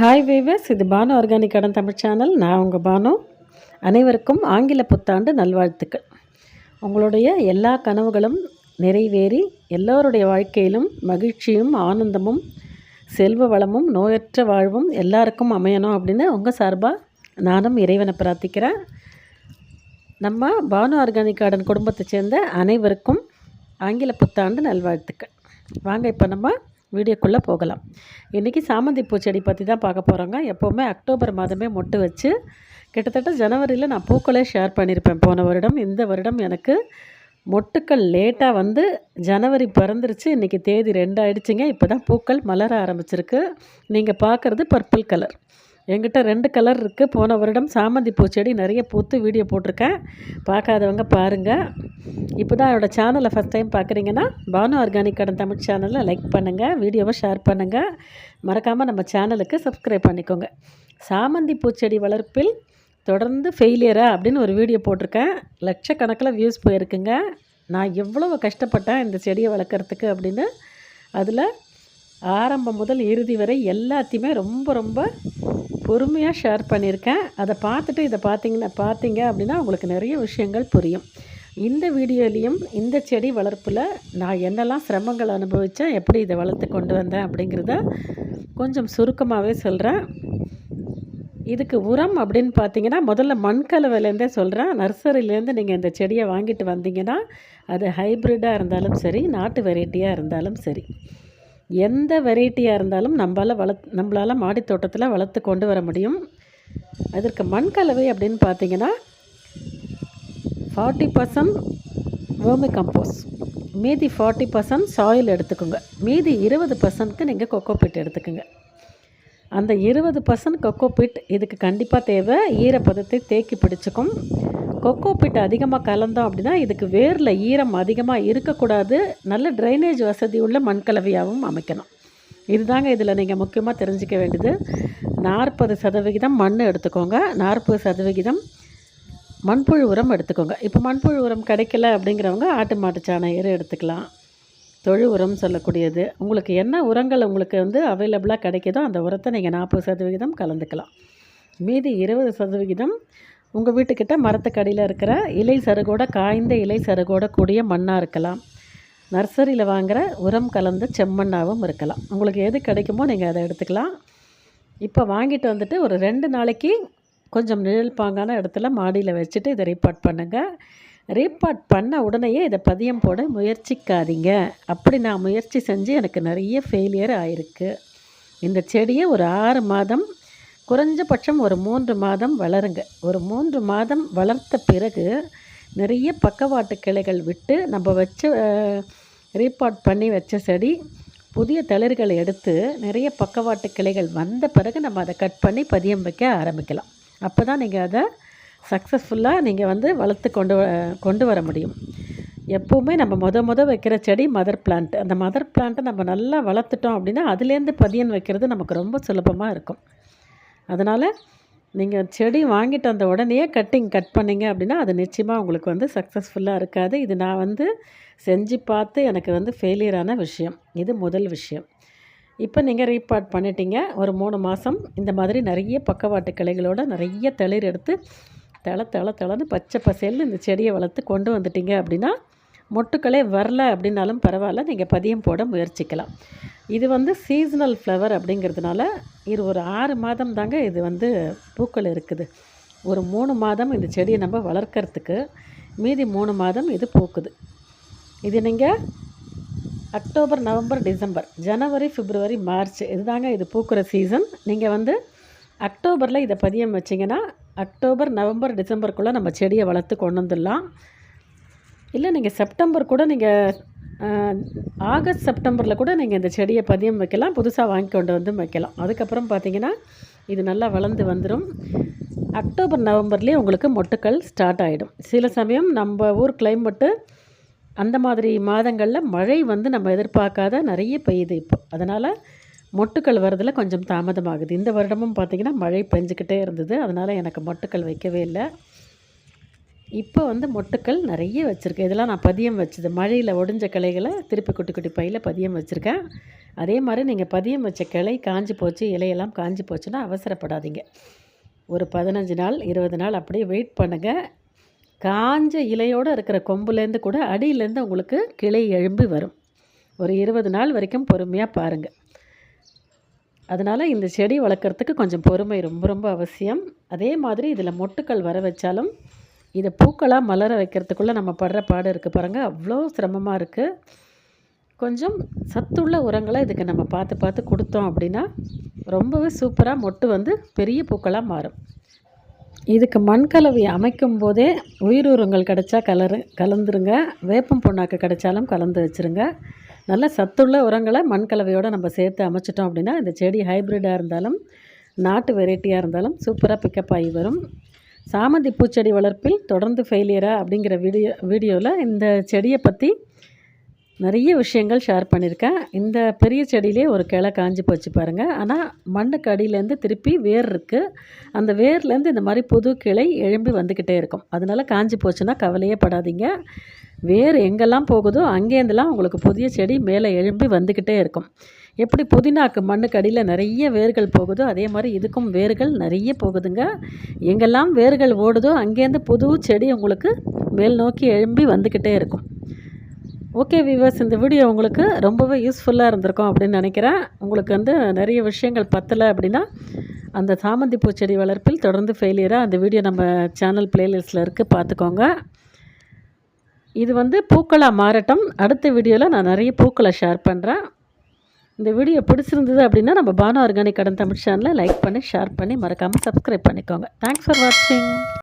Hi viewers இது Banu organic கடன் Tamil channel நான் உங்கள் பானு. அனைவருக்கும் ஆங்கில புத்தாண்டு நல்வாழ்த்துக்கள். உங்களுடைய எல்லா கனவுகளும் நிறைவேறி எல்லோருடைய வாழ்க்கையிலும் மகிழ்ச்சியும் ஆனந்தமும் செல்வ வளமும் நோயற்ற வாழ்வும் எல்லாருக்கும் அமையணும் அப்படின்னு உங்கள் சார்பாக நானும் இறைவனை பிரார்த்திக்கிறேன். நம்ம பானு ஆர்கானிக் கார்டன் குடும்பத்தை சேர்ந்த அனைவருக்கும் ஆங்கில புத்தாண்டு நல்வாழ்த்துக்கள். வாங்க இப்போ நம்ம வீடியோக்குள்ளே போகலாம். இன்றைக்கி சாமந்தி பூச்செடி பற்றி தான் பார்க்க போகிறோங்க எப்போவுமே அக்டோபர் மாதமே மொட்டு வச்சு கிட்டத்தட்ட ஜனவரியில் நான் பூக்களே ஷேர் பண்ணியிருப்பேன். போன வருடம் இந்த வருடம் எனக்கு மொட்டுக்கள் லேட்டாக வந்து ஜனவரி பிறந்துருச்சு. இன்றைக்கி தேதி ரெண்டு ஆயிடுச்சுங்க இப்போ தான் பூக்கள் மலர ஆரம்பிச்சிருக்கு. நீங்கள் பார்க்குறது பர்பிள் கலர் என்கிட்ட ரெண்டு கலர் இருக்குது போன வருடம் சாமந்தி பூச்செடி நிறைய பூத்து வீடியோ போட்டிருக்கேன். பார்க்காதவங்க பாருங்கள் இப்போ தான் என்னோடய சேனலை ஃபஸ்ட் டைம் பார்க்குறீங்கன்னா பானு ஆர்கானிக் கடன் தமிழ் சேனலில் லைக் பண்ணுங்கள் வீடியோவை ஷேர் பண்ணுங்கள் மறக்காமல் நம்ம சேனலுக்கு சப்ஸ்கிரைப் பண்ணிக்கோங்க. சாமந்தி பூச்செடி வளர்ப்பில் தொடர்ந்து ஃபெயிலியரா அப்படின்னு ஒரு வீடியோ போட்டிருக்கேன். லட்சக்கணக்கில் வியூஸ் போயிருக்குங்க. நான் எவ்வளோ கஷ்டப்பட்டேன் இந்த செடியை வளர்க்குறதுக்கு அப்படின்னு. அதில் ஆரம்பம் முதல் இறுதி வரை எல்லாத்தையுமே ரொம்ப ரொம்ப பொறுமையாக ஷேர் பண்ணியிருக்கேன். அதை பார்த்துட்டு இதை பார்த்தீங்கன்னா பார்த்தீங்க அப்படின்னா உங்களுக்கு நிறைய விஷயங்கள் புரியும். இந்த வீடியோலேயும் இந்த செடி வளர்ப்பில் நான் என்னெல்லாம் சிரமங்கள் அனுபவித்தேன் எப்படி இதை வளர்த்து கொண்டு வந்தேன் அப்படிங்கிறத கொஞ்சம் சுருக்கமாகவே சொல்கிறேன் இதுக்கு உரம் அப்படின்னு பார்த்தீங்கன்னா முதல்ல மண்கலவையிலேருந்தே சொல்கிறேன் நர்சரியிலேருந்து நீங்கள் இந்த செடியை வாங்கிட்டு வந்தீங்கன்னா அது ஹைப்ரிட்டாக இருந்தாலும் சரி நாட்டு வெரைட்டியாக இருந்தாலும் சரி. எந்த வெரைட்டியாக இருந்தாலும் நம்மளால் வளர்த் நம்மளால் மாடி தோட்டத்தில் வளர்த்து கொண்டு வர முடியும். அதற்கு மண் கலவை அப்படின்னு பார்த்தீங்கன்னா ஃபார்ட்டி பர்சன்ட் வேர்மி கம்போஸ் மீதி ஃபார்ட்டி பர்சன்ட் சாயில் எடுத்துக்கோங்க. மீதி இருபது பர்சன்ட்க்கு நீங்கள் கொக்கோ பிட் எடுத்துக்கோங்க. அந்த இருபது பர்சன்ட் கொக்கோ பிட் இதுக்கு கண்டிப்பாக தேவை. ஈரப்பதத்தை தேக்கி பிடிச்சிக்கும். கொக்கோ பிட் அதிகமாக கலந்தோம் அப்படின்னா இதுக்கு வேரில் ஈரம் அதிகமாக இருக்கக்கூடாது. நல்ல ட்ரைனேஜ் வசதி உள்ள மண்கலவையாகவும் அமைக்கணும். இதுதாங்க இதில் நீங்கள் முக்கியமாக தெரிஞ்சிக்க வேண்டியது. நாற்பது சதவிகிதம் மண் எடுத்துக்கோங்க. நாற்பது சதவிகிதம் மண்புழு உரம் எடுத்துக்கோங்க. இப்போ மண்புழு உரம் கிடைக்கல அப்படிங்கிறவங்க ஆட்டு மாட்டு சாண எரு எடுத்துக்கலாம். தொழு உரம் சொல்லக்கூடியது. உங்களுக்கு என்ன உரங்கள் உங்களுக்கு வந்து அவைலபிளாக கிடைக்குதோ அந்த உரத்தை நீங்கள் நாற்பது சதவிகிதம் கலந்துக்கலாம். மீதி இருபது சதவிகிதம் உங்கள் வீட்டுக்கிட்ட மரத்துக்கடியில் இருக்கிற இலை சருகோட காய்ந்த இலை சருகோட கூடிய மண்ணாக இருக்கலாம். நர்சரியில் வாங்குகிற உரம் கலந்த செம்மண்ணாகவும் இருக்கலாம். உங்களுக்கு எது கிடைக்குமோ நீங்கள் அதை எடுத்துக்கலாம். இப்போ வாங்கிட்டு வந்துட்டு ஒரு ரெண்டு நாளைக்கு கொஞ்சம் நிழல் பாங்கான இடத்துல மாடியில் வச்சுட்டு இதை ரீபாட் பண்ணுங்கள் ரீபாட் பண்ண உடனேயே இதை பதியம் போட முயற்சிக்காதீங்க. அப்படி நான் முயற்சி செஞ்சு எனக்கு நிறைய ஃபெயிலியர் ஆயிருக்கு. இந்த செடியை ஒரு ஆறு மாதம் குறைஞ்சபட்சம் ஒரு மூன்று மாதம் வளருங்க. ஒரு மூன்று மாதம் வளர்த்த பிறகு நிறைய பக்கவாட்டு கிளைகள் விட்டு நம்ம வச்ச ரீபாட் பண்ணி வச்ச செடி புதிய தளிர்களை எடுத்து நிறைய பக்கவாட்டு கிளைகள் வந்த பிறகு நம்ம அதை கட் பண்ணி பதியம் வைக்க ஆரம்பிக்கலாம். அப்போ தான் நீங்கள் அதை சக்ஸஸ்ஃபுல்லாக நீங்கள் வந்து வளர்த்து கொண்டு கொண்டு வர முடியும். எப்போவுமே நம்ம முத முத வைக்கிற செடி மதர் பிளான்ட் அந்த மதர் பிளான்ட்டை நம்ம நல்லா வளர்த்துட்டோம் அப்படின்னா அதுலேருந்து பதியன் வைக்கிறது நமக்கு ரொம்ப சுலபமாக இருக்கும். அதனால் நீங்கள் செடி வாங்கிட்டு வந்த உடனே கட்டிங் கட் பண்ணிங்க அப்படின்னா அது நிச்சயமாக உங்களுக்கு வந்து சக்ஸஸ்ஃபுல்லாக இருக்காது. இது நான் வந்து செஞ்சு பார்த்து எனக்கு வந்து ஃபெயிலியரான விஷயம். இது முதல் விஷயம். இப்போ நீங்கள் ரீபார்ட் பண்ணிட்டீங்க. ஒரு மூணு மாதம் இந்த மாதிரி நிறைய பக்கவாட்டு கிளைகளோட நிறைய தளிர் எடுத்து தள தள தளன்னு பச்சை பசேல்னு இந்த செடியை வளர்த்து கொண்டு வந்துட்டீங்க அப்படின்னா மொட்டுக்களே வரல அப்படின்னாலும் பரவாயில்ல. நீங்கள் பதியம் போட முயற்சிக்கலாம். இது வந்து சீசனல் ஃப்ளவர் அப்படிங்கிறதுனால இது ஒரு ஆறு மாதம் தாங்க இது வந்து பூக்கள் இருக்குது. ஒரு மூணு மாதம் இந்த செடியை நம்ம வளர்க்குறதுக்கு மீதி மூணு மாதம் இது பூக்குது. இது நீங்கள் அக்டோபர் நவம்பர் டிசம்பர் ஜனவரி பிப்ரவரி மார்ச் இதுதாங்க இது பூக்கிற சீசன் நீங்கள் வந்து அக்டோபரில் இதை பதியம் வச்சிங்கன்னா அக்டோபர் நவம்பர் டிசம்பருக்குள்ளே நம்ம செடியை வளர்த்து கொண்டு வந்துடலாம். இல்லை நீங்கள் செப்டம்பர் கூட நீங்கள் ஆகஸ்ட் செப்டம்பரில் கூட நீங்கள் இந்த செடியை பதியம் வைக்கலாம். புதுசாக வாங்கி கொண்டு வந்து வைக்கலாம். அதுக்கப்புறம் பார்த்தீங்கன்னா இது நல்லா வளர்ந்து வந்துடும் அக்டோபர் நவம்பர்லேயே உங்களுக்கு மொட்டுக்கள் ஸ்டார்ட் ஆகிடும் சில சமயம் நம்ம ஊர் கிளைமேட்டு அந்த மாதிரி மாதங்களில் மழை வந்து நம்ம எதிர்பார்க்காத நிறைய பெய்யுது இப்போ. அதனால் மொட்டுக்கள் வரதில் கொஞ்சம் தாமதமாகுது. இந்த வருடமும் பார்த்திங்கன்னா மழை பெஞ்சிக்கிட்டே இருந்தது. அதனால் எனக்கு மொட்டுக்கள் வைக்கவே இல்லை. இப்போ வந்து மொட்டுக்கள் நிறைய வச்சுருக்கேன். இதெல்லாம் நான் பதியம் வச்சது. மழையில் ஒடிஞ்ச கிளைகளை திருப்பி குட்டி குட்டி பையில் பதியம் வச்சுருக்கேன். அதே மாதிரி நீங்கள் பதியம் வச்ச கிளை காஞ்சி போச்சு இலையெல்லாம் காஞ்சி போச்சுன்னா அவசரப்படாதீங்க. ஒரு பதினஞ்சு நாள் இருபது நாள் அப்படியே வெயிட் பண்ணுங்கள் காஞ்ச இலையோடு இருக்கிற கொம்புலேருந்து கூட அடியிலேருந்து உங்களுக்கு கிளை எழும்பி வரும். ஒரு இருபது நாள் வரைக்கும் பொறுமையாக பாருங்கள் அதனால் இந்த செடி வளர்க்குறதுக்கு கொஞ்சம் பொறுமை ரொம்ப ரொம்ப அவசியம். அதே மாதிரி இதில் மொட்டுக்கள் வர வச்சாலும் இதை பூக்களாக மலர வைக்கிறதுக்குள்ளே நம்ம படுற பாடு இருக்குது பாருங்கள் அவ்வளோ சிரமமாக இருக்குது கொஞ்சம் சத்துள்ள உரங்களை இதுக்கு நம்ம பார்த்து பார்த்து கொடுத்தோம் அப்படின்னா ரொம்பவே சூப்பராக மொட்டு வந்து பெரிய பூக்களாக மாறும். இதுக்கு மண்கலவை அமைக்கும் போதே உயிர் உரங்கள் கிடைச்சா கலரு கலந்துருங்க. வேப்பம் புண்ணாக்கு கிடைச்சாலும் கலந்து வச்சுருங்க. நல்ல சத்துள்ள உரங்களை மண்கலவையோடு நம்ம சேர்த்து அமைச்சிட்டோம் அப்படின்னா இந்த செடி ஹைப்ரிடாக இருந்தாலும் நாட்டு வெரைட்டியாக இருந்தாலும் சூப்பராக பிக்கப் ஆகி வரும். சாமந்தி பூச்செடி வளர்ப்பில் தொடர்ந்து ஃபெயிலியரா அப்படிங்கிற வீடியோ வீடியோவில் இந்த செடியை பற்றி நிறைய விஷயங்கள் ஷேர் பண்ணியிருக்கேன். இந்த பெரிய செடியிலே ஒரு கிளை காஞ்சி போச்சு பாருங்கள் ஆனால் மண்ணுக்கு அடியிலேருந்து திருப்பி வேர் இருக்குது அந்த வேர்லேருந்து இந்த மாதிரி புது கிளை எழும்பி வந்துக்கிட்டே இருக்கும். அதனால் காஞ்சி போச்சுன்னா கவலையே படாதீங்க. வேர் எங்கெல்லாம் போகுதோ அங்கேருந்துலாம் உங்களுக்கு புதிய செடி மேலே எழும்பி வந்துக்கிட்டே இருக்கும். எப்படி புதினாக்கு மண்ணுக்கு அடியில் நிறைய வேர்கள் போகுதோ அதே மாதிரி இதுக்கும் வேர்கள் நிறைய போகுதுங்க. எங்கெல்லாம் வேர்கள் ஓடுதோ அங்கேருந்து புது செடி உங்களுக்கு மேல் நோக்கி எழும்பி வந்துக்கிட்டே இருக்கும். ஓகே வியூவர்ஸ் இந்த வீடியோ உங்களுக்கு ரொம்பவே யூஸ்ஃபுல்லாக இருந்திருக்கும் அப்படின்னு நினைக்கிறேன். உங்களுக்கு வந்து நிறைய விஷயங்கள் பத்தலை அப்படின்னா அந்த சாமந்தி பூச்செடி வளர்ப்பில் தொடர்ந்து ஃபெயிலியராக அந்த வீடியோ நம்ம சேனல் பிளேலிஸ்ட்டில் இருக்குது பார்த்துக்கோங்க. இது வந்து பூக்களாக மாறட்டும். அடுத்த வீடியோவில் நான் நிறைய பூக்களை ஷேர் பண்ணுறேன் இந்த வீடியோ பிடிச்சிருந்தது அப்படின்னா நம்ம பானு ஆர்கானிக் கடன் தமிழ் சேனலை லைக் பண்ணி ஷேர் பண்ணி. மறக்காமல் சப்ஸ்கிரைப் பண்ணிக்கோங்க. தேங்க்ஸ் ஃபார் வாட்சிங்